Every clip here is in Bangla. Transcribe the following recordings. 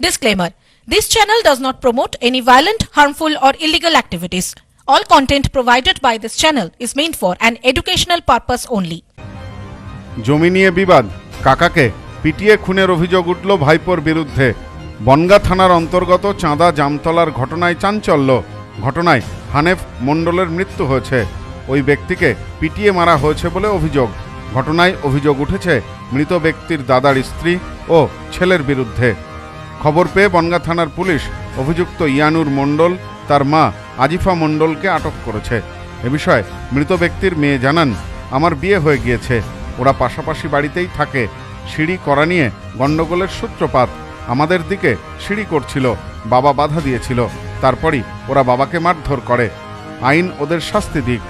Disclaimer This channel does not promote any violent, harmful, or illegal activities. All content provided by this channel is meant for an educational purpose only. জমি নিয়ে বিবাদ কাকাকে পিটিয়ে খুনের অভিযোগ উঠল ভাইপোর বিরুদ্ধে বনগা থানার অন্তর্গত চাঁদা জামতলার ঘটনায় চাঞ্চল্য ঘটনায় হানেফ মণ্ডলের মৃত্যু হয়েছে ওই ব্যক্তিকে পিটিয়ে মারা হয়েছে বলে অভিযোগ ঘটনায় অভিযোগ উঠেছে মৃত ব্যক্তির দাদার স্ত্রী ও ছেলের বিরুদ্ধে খবর পেয়ে বনগা থানার পুলিশ অভিযুক্ত ইয়ানুর মণ্ডল, তার মা আজিফা মণ্ডলকে আটক করেছে। এ বিষয়ে মৃত ব্যক্তির মেয়ে জানান, আমার বিয়ে হয়ে গিয়েছে। ওরা পাশাপাশি বাড়িতেই থাকে। সিঁড়ি করা নিয়ে গণ্ডগোলের সূত্রপাত। আমাদের দিকে সিঁড়ি করছিল, বাবা বাধা দিয়েছিল। তারপরই ওরা বাবাকে মারধর করে। আইন ওদের শাস্তি দিক।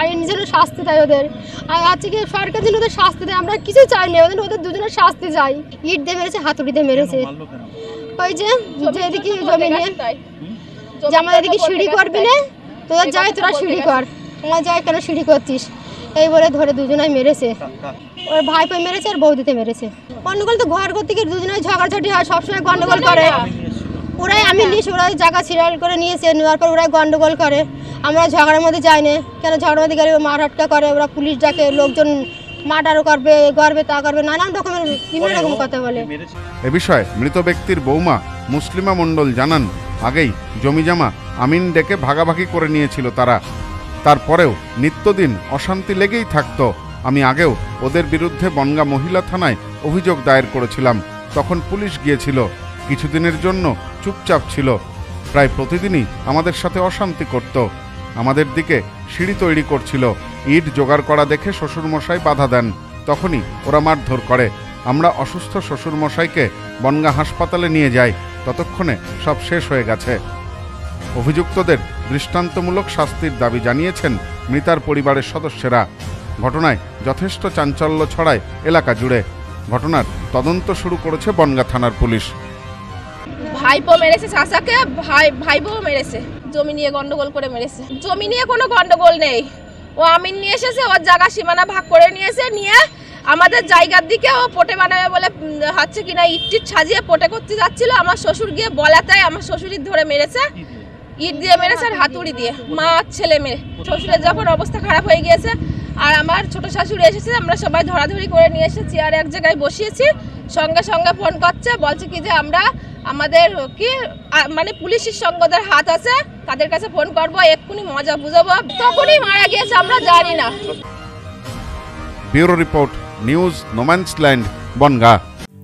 আইন যেন শাস্তি দেয় ওদের। আর হচ্ছে কি সরকার যেন ওদের শাস্তি দেয় আমরা কিছু চাই না ওদের ওদের দুজনের শাস্তি চাই। ইট দিয়ে মেরেছে হাতুড়ি দিয়ে মেরেছে। ওই যে এদিকে জমি নিয়ে যে আমাদের এদিকে সিঁড়ি করবি না তোদের যাই তোরা সিঁড়ি কর। তোরা যাই কেন সিঁড়ি করছিস? এই বলে ধরে দুজনাই মেরেছে। ওর ভাই ভাই মেরেছে আর বৌদিতে মেরেছে। গন্ডগোল তো ঘর ঘর থেকে দুজনে ঝগড়াঝাটি হয় সবসময় গন্ডগোল করে। ওরাই আমি নিস ওরাই জায়গা সিরিয়াল করে নিয়েছে নেওয়ার পর ওরাই গন্ডগোল করে। আমরা ঝগড়ার মধ্যে যাই না। কেন ঝগড়ার মধ্যে গেলে মারহাটকা করে ওরা পুলিশ ডাকে লোকজন মার্ডারও করবে এ করবে তা করবে নানান রকমের বিভিন্ন রকম কথা বলে। এ বিষয়ে মৃত ব্যক্তির বৌমা মুসলিমা মণ্ডল জানান আগেই জমিজামা আমিন ডেকে ভাগাভাগি করে নিয়েছিল তারা। তারপরেও নিত্যদিন অশান্তি লেগেই থাকত। আমি আগেও ওদের বিরুদ্ধে বনগা মহিলা থানায় অভিযোগ দায়ের করেছিলাম। তখন পুলিশ গিয়েছিল। কিছুদিনের জন্য চুপচাপ ছিল। প্রায় প্রতিদিনই আমাদের সাথে অশান্তি করত। আমাদের দিকে সিঁড়ি তৈরি করছিল। ইট জোগাড় করা দেখে শ্বশুরমশাই বাধা দেন। তখনই ওরা মারধর করে। আমরা অসুস্থ শ্বশুরমশাইকে বনগা হাসপাতালে নিয়ে যাই। ততক্ষণে সব শেষ হয়ে গেছে। অভিযুক্তদের দৃষ্টান্তমূলক শাস্তির দাবি জানিয়েছেন মৃতার পরিবারের সদস্যরা। ঘটনায় যথেষ্ট চাঞ্চল্য ছড়ায় এলাকা জুড়ে। ঘটনার তদন্ত শুরু করেছে বনগা থানার পুলিশ। ভাইপো মেরেছে চাচাকে, ভাই ভাইপো মেরেছে। জমি নিয়ে গন্ডগোল করে মেরেছে। জমি নিয়ে কোনো গন্ডগোল নেই। ও আমিন নিয়ে এসেছে, ওর জায়গা সীমানা ভাগ করে নিয়েছে নিয়ে আমাদের জায়গার দিকে ও পোটে বানাবে বলে হচ্ছে কিনা ইট সাজিয়ে পোটে করতে যাচ্ছিল। আমার শ্বশুর গিয়ে বলাতায় আমার শ্বশুরির ধরে মেরেছে। ইট দিয়ে মেরেছে আর হাতুড়ি দিয়ে। মা, ছেলে, মেয়ে। শ্বশুরের যখন অবস্থা খারাপ হয়ে গিয়েছে আর আমার ছোট শাশুড়ি এসেছে, আমরা সবাই ধরাধরি করে নিয়ে এসেছি আর এক জায়গায় বসিয়েছি। সঙ্গে সঙ্গে ফোন করছে, বলছে কি যে আমরা আমাদের কি মানে পুলিশের সঙ্গদের হাত আছে, তাদের কাছে ফোন করব, এক্ষুনি মজা বুঝাবো। তখনই মারা গিয়েছে, আমরা জানি না। Bureau report, news no man's land Bangaon.